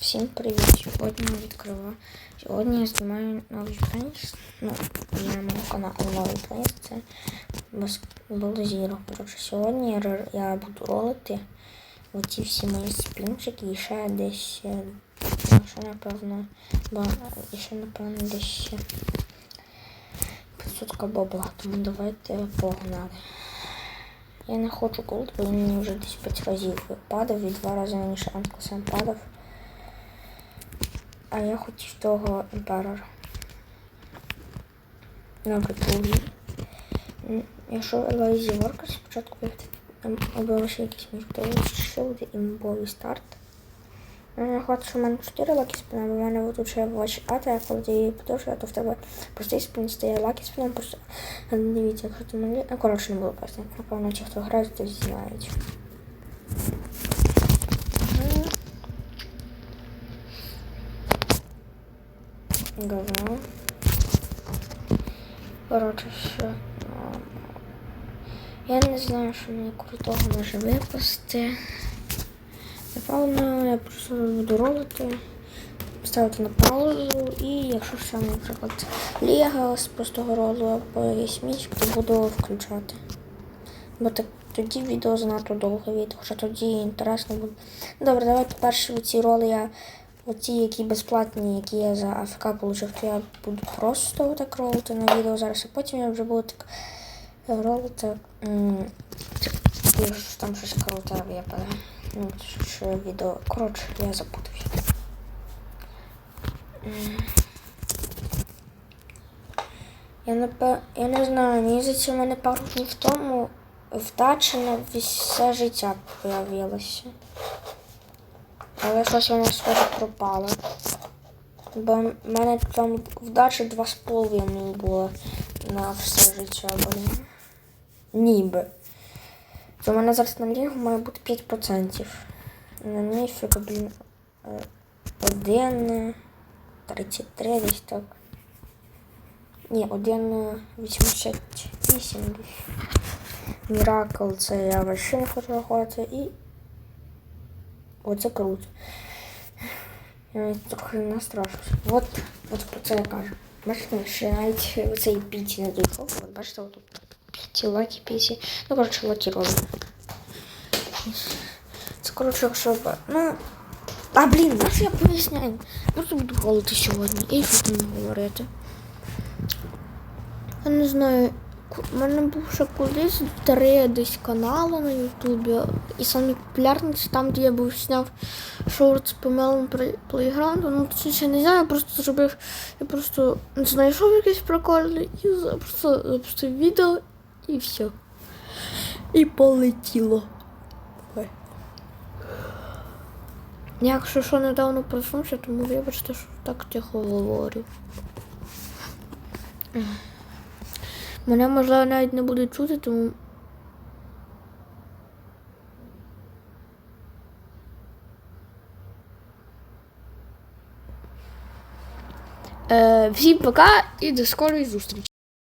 Всім привіт! Сьогодні я відкриваю. Сьогодні я знімаю новий плейс. Ну, на моєму каналі новий плейс. Це Балазіро. Коротше, сьогодні я, буду ролити оці всі мої спінчики і ще десь. е, ну, напевно. Ба, і напевно десь. 500 бабла. Тому давайте погнали. Я не хочу голд, бо він мені вже десь 5 разів падав і два рази мені ще сам падав. А я хотів того імператора. Добре, другий. Якщо Лайзі Воркер спочатку як або ще якийсь між то ще буде старт. Мене хватить, що в мене 4 лакі спина, бо в мене тут ще watch ата, я коли ти її подовжує, то в тебе простий спин стає лакі спином, просто е, дивіться, якщо ти. Ну, коротше, не було просто. Напевно, ті, хто грає, то знають. Говно. Коротше, ну, Я не знаю, що мені крутого може випасти. Напевно, я просто буду ролити, ставити на паузу і якщо саме, наприклад, Ліга з простого ролу або якийсь міч, то буду включати. Бо так, тоді відео занадто довго вийде, хоча тоді інтересно буде. Добре, давайте перші ці роли я. Оці, які безплатні, які я за АФК отримав, то я буду просто так ролити на відео зараз, а потім я вже буду так ролити. Якщо там щось круте випаде. Ну, що відео. Коротше, я запутався. Я напе... Я не знаю, мені здається, в мене пару днів тому вдача на все життя появилася. Але щось воно схоже пропало. Бо в мене там з половиною було на все життя, блін. Ніби. В мене зараз на лігу має бути 5%. На міфіка, блін, е, 1, 33 десь так. Ні, 1, 88 десь. Міракл це я вообще не хочу рахувати і Оце круто. Я навіть трохи настрашився. От, от про це я кажу. Бачите, ще навіть оцей піті не дійшов. От бачите, отут піті, лакі піті. Ну, коротше, лакі робимо. Це, коротше, якщо б... Ну, а, блін, знаєш, я поясняю. Просто буду голити сьогодні. І що там говорити. Я не знаю. У мене був ще колись три десь канали на Ютубі. І самі популярні це там, де я був зняв шорт з помилом плейграунду. Ну це ще не знаю, я просто зробив. Я просто знайшов якийсь прикольне і просто запустив відео і все. І полетіло. Ой. Якщо що недавно проснувся, тому вибачте, що так тихо говорю. Мене, можливо, навіть не буде чути, тому. Е, всім пока і до скорої зустрічі.